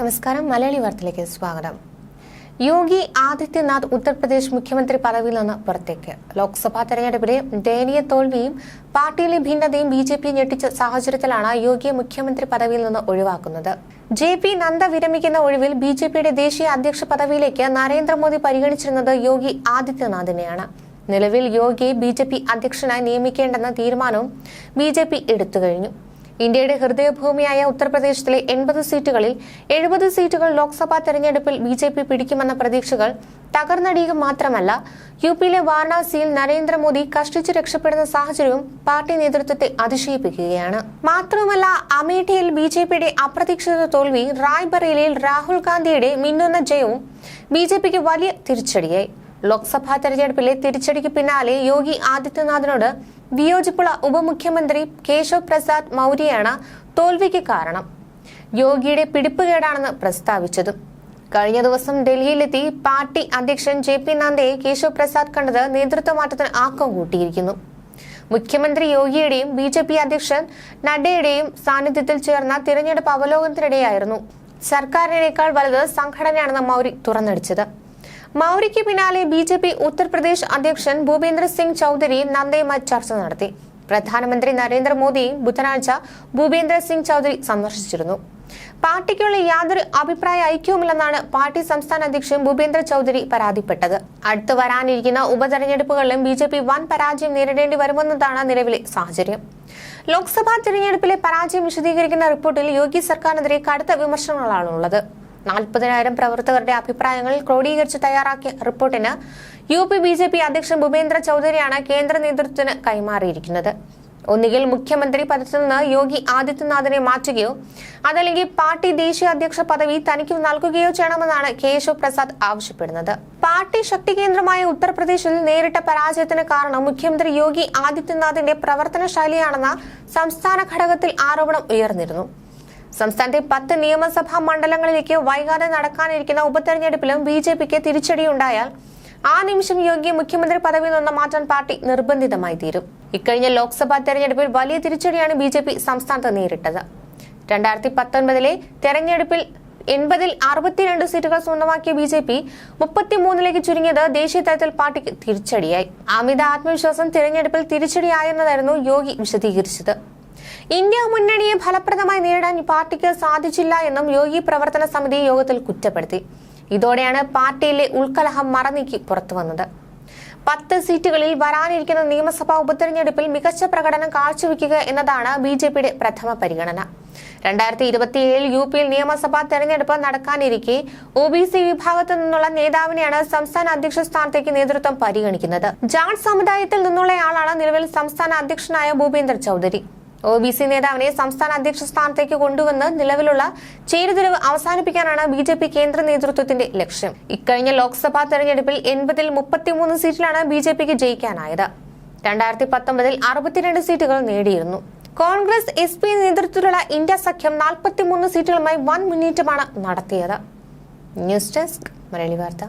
നമസ്കാരം. മലയാളി വാർത്തയിലേക്ക് സ്വാഗതം. യോഗി ആദിത്യനാഥ് ഉത്തർപ്രദേശ് മുഖ്യമന്ത്രി പദവിയിൽ നിന്ന് പുറത്തേക്ക്. ലോക്സഭാ തെരഞ്ഞെടുപ്പിലെ ദയനീയ തോൽവിയും പാർട്ടിയിലെ ഭിന്നതയും ബി ജെ പി ഞെട്ടിച്ച സാഹചര്യത്തിലാണ് യോഗിയെ മുഖ്യമന്ത്രി പദവിയിൽ നിന്ന് ഒഴിവാക്കുന്നത്. ജെ പി നന്ദ വിരമിക്കുന്ന ഒഴിവിൽ ബി ജെ പിയുടെ ദേശീയ അധ്യക്ഷ പദവിയിലേക്ക് നരേന്ദ്രമോദി പരിഗണിച്ചിരുന്നത് യോഗി ആദിത്യനാഥിനെയാണ്. നിലവിൽ യോഗിയെ ബി ജെ പി അധ്യക്ഷനായി നിയമിക്കേണ്ടെന്ന തീരുമാനവും ബി ജെ പി എടുത്തുകഴിഞ്ഞു ഇന്ത്യയുടെ ഹൃദയഭൂമിയായ ഉത്തർപ്രദേശിലെ എൺപത് സീറ്റുകളിൽ എഴുപത് സീറ്റുകൾ ലോക്സഭാ തെരഞ്ഞെടുപ്പിൽ ബി ജെ പി പിടിക്കുമെന്ന പ്രതീക്ഷകൾ തകർന്നടിയുക മാത്രമല്ല യു പിയിലെ വാരണാസിയിൽ നരേന്ദ്രമോദി കഷ്ടിച്ചു രക്ഷപ്പെടുന്ന സാഹചര്യവും പാർട്ടി നേതൃത്വത്തെ അതിശയിപ്പിക്കുകയാണ്. മാത്രവുമല്ല അമേഠിയിൽ ബി ജെ പിയുടെ അപ്രതീക്ഷിത തോൽവി റായ്ബറേലിയിൽ രാഹുൽ ഗാന്ധിയുടെ മിന്നുന്ന ജയവും ബി ജെ പിക്ക് വലിയ തിരിച്ചടിയായി. ലോക്സഭാ തെരഞ്ഞെടുപ്പിലെ തിരിച്ചടിക്ക് പിന്നാലെ യോഗി ആദിത്യനാഥിനോട് വിയോജിപ്പുള്ള ഉപമുഖ്യമന്ത്രി കേശവ് പ്രസാദ് മൗര്യയാണ് തോൽവിക്ക് കാരണം. യോഗിയുടെ പിടിപ്പുകേടാണെന്ന് പ്രസ്താവിച്ചതും. കഴിഞ്ഞ ദിവസം ഡൽഹിയിലെത്തി പാർട്ടി അധ്യക്ഷൻ ജെ പി നദ്ദയെ കേശവ് പ്രസാദ് കണ്ടത് നേതൃത്വ മാറ്റത്തിന് ആക്കം കൂട്ടിയിരിക്കുന്നു. മുഖ്യമന്ത്രി യോഗിയുടെയും ബി ജെ പി അധ്യക്ഷൻ നഡ്ഡയുടെയും സാന്നിധ്യത്തിൽ ചേർന്ന തിരഞ്ഞെടുപ്പ് അവലോകനത്തിനിടെയായിരുന്നു. സർക്കാരിനേക്കാൾ വലുത് സംഘടനയാണെന്ന് മൗരി തുറന്നടിച്ചത്. മൗരിക്ക് പിന്നാലെ ബി ജെ പി ഉത്തർപ്രദേശ് അധ്യക്ഷൻ ഭൂപേന്ദ്ര സിംഗ് ചൌധരി നന്ദയുമായി ചർച്ച നടത്തി. പ്രധാനമന്ത്രി നരേന്ദ്രമോദിയും ബുധനാഴ്ച ഭൂപേന്ദ്ര സിംഗ് ചൌധരി സന്ദർശിച്ചിരുന്നു. പാർട്ടിക്കുള്ള യാതൊരു അഭിപ്രായ ഐക്യവുമില്ലെന്നാണ് പാർട്ടി സംസ്ഥാന അധ്യക്ഷൻ ഭൂപേന്ദ്ര ചൌധരി പരാതിപ്പെട്ടത്. അടുത്തു വരാനിരിക്കുന്ന ഉപതെരഞ്ഞെടുപ്പുകളിലും ബി ജെ പി വൻ പരാജയം നേരിടേണ്ടി വരുമെന്നതാണ് നിലവിലെ സാഹചര്യം. ലോക്സഭാ തെരഞ്ഞെടുപ്പിലെ പരാജയം വിശദീകരിക്കുന്ന റിപ്പോർട്ടിൽ യോഗി സർക്കാരിനെതിരെ കടുത്ത വിമർശനങ്ങളാണുള്ളത്. നാൽപ്പതിനായിരം പ്രവർത്തകരുടെ അഭിപ്രായങ്ങൾ ക്രോഡീകരിച്ച് തയ്യാറാക്കിയ റിപ്പോർട്ടിന് U P B J P അധ്യക്ഷൻ ഭൂപേന്ദ്ര ചൌധരിയാണ് കേന്ദ്ര നേതൃത്വത്തിന് കൈമാറിയിരിക്കുന്നത്. ഒന്നുകിൽ മുഖ്യമന്ത്രി പദത്തിൽ നിന്ന് യോഗി ആദിത്യനാഥിനെ മാറ്റുകയോ അതല്ലെങ്കിൽ പാർട്ടി ദേശീയ അധ്യക്ഷ പദവി തനിക്ക് നൽകുകയോ ചെയ്യണമെന്നാണ് കേശവ് പ്രസാദ് ആവശ്യപ്പെടുന്നത്. പാർട്ടി ശക്തി കേന്ദ്രമായ ഉത്തർപ്രദേശിൽ നേരിട്ട പരാജയത്തിന് കാരണം മുഖ്യമന്ത്രി യോഗി ആദിത്യനാഥിന്റെ പ്രവർത്തന ശൈലിയാണെന്ന സംസ്ഥാന ഘടകത്തിൽ ആരോപണം ഉയർന്നിരുന്നു. സംസ്ഥാനത്തെ പത്ത് നിയമസഭാ മണ്ഡലങ്ങളിലേക്ക് വൈകാതെ നടക്കാനിരിക്കുന്ന ഉപതെരഞ്ഞെടുപ്പിലും ബി ജെ പിക്ക് തിരിച്ചടിയുണ്ടായാൽ ആ നിമിഷം യോഗ്യ മുഖ്യമന്ത്രി പദവി നിന്ന് മാറ്റാൻ പാർട്ടി നിർബന്ധിതമായി തീരും. ഇക്കഴിഞ്ഞ ലോക്സഭാ തെരഞ്ഞെടുപ്പിൽ വലിയ തിരിച്ചടിയാണ് ബി ജെ പി സംസ്ഥാനത്ത് നേരിട്ടത്. രണ്ടായിരത്തി പത്തൊൻപതിലെ തെരഞ്ഞെടുപ്പിൽ എൺപതിൽ അറുപത്തിരണ്ട് സീറ്റുകൾ സ്വന്തമാക്കിയ ബി ജെ പി മുപ്പത്തിമൂന്നിലേക്ക് ചുരുങ്ങിയത് ദേശീയ തലത്തിൽ പാർട്ടിക്ക് തിരിച്ചടിയായി. അമിത ആത്മവിശ്വാസം തിരഞ്ഞെടുപ്പിൽ തിരിച്ചടിയായെന്നതായിരുന്നു യോഗി വിശദീകരിച്ചത്. ഇന്ത്യ മുന്നണിയെ ഫലപ്രദമായി നേരിടാൻ പാർട്ടിക്ക് സാധിച്ചില്ല എന്നും യോഗി പ്രവർത്തന സമിതി യോഗത്തിൽ കുറ്റപ്പെടുത്തി. ഇതോടെയാണ് പാർട്ടിയിലെ ഉൾക്കലഹം മറനീക്കി പുറത്തുവന്നത് പത്ത് സീറ്റുകളിൽ വരാനിരിക്കുന്ന നിയമസഭാ ഉപതെരഞ്ഞെടുപ്പിൽ മികച്ച പ്രകടനം കാഴ്ചവെക്കുക എന്നതാണ് ബി ജെ പിയുടെ പ്രഥമ പരിഗണന. രണ്ടായിരത്തി ഇരുപത്തിയേഴിൽ യു പിയിൽ നിയമസഭാ തെരഞ്ഞെടുപ്പ് നടക്കാനിരിക്കെ ഒ ബി സി വിഭാഗത്തു നിന്നുള്ള നേതാവിനെയാണ് സംസ്ഥാന അധ്യക്ഷ സ്ഥാനത്തേക്ക് നേതൃത്വം പരിഗണിക്കുന്നത്. ജാട്ട് സമുദായത്തിൽ നിന്നുള്ളയാളാണ് നിലവിൽ സംസ്ഥാന അധ്യക്ഷനായ Bhupendra Chaudhary. O B C നേതാവിനെ സംസ്ഥാന അധ്യക്ഷ സ്ഥാനത്തേക്ക് കൊണ്ടുവന്ന് നിലവിലുള്ള ചേരുതിരിവ് അവസാനിപ്പിക്കാനാണ് ബി ജെ പി കേന്ദ്ര നേതൃത്വത്തിന്റെ ലക്ഷ്യം. ഇക്കഴിഞ്ഞ ലോക്സഭാ തെരഞ്ഞെടുപ്പിൽ എൺപതിൽ മുപ്പത്തിമൂന്ന് സീറ്റിലാണ് ബി ജെ പിക്ക് ജയിക്കാനായത്. രണ്ടായിരത്തി പത്തൊമ്പതിൽ അറുപത്തിരണ്ട് സീറ്റുകൾ നേടിയിരുന്നു. കോൺഗ്രസ് എസ് പി നേതൃത്വത്തിലുള്ള ഇന്ത്യ സഖ്യം നാൽപ്പത്തിമൂന്ന് സീറ്റുകളുമായി വൻ മുന്നേറ്റമാണ് നടത്തിയത്. ന്യൂസ് ഡെസ്ക് മലയാളി വാർത്ത.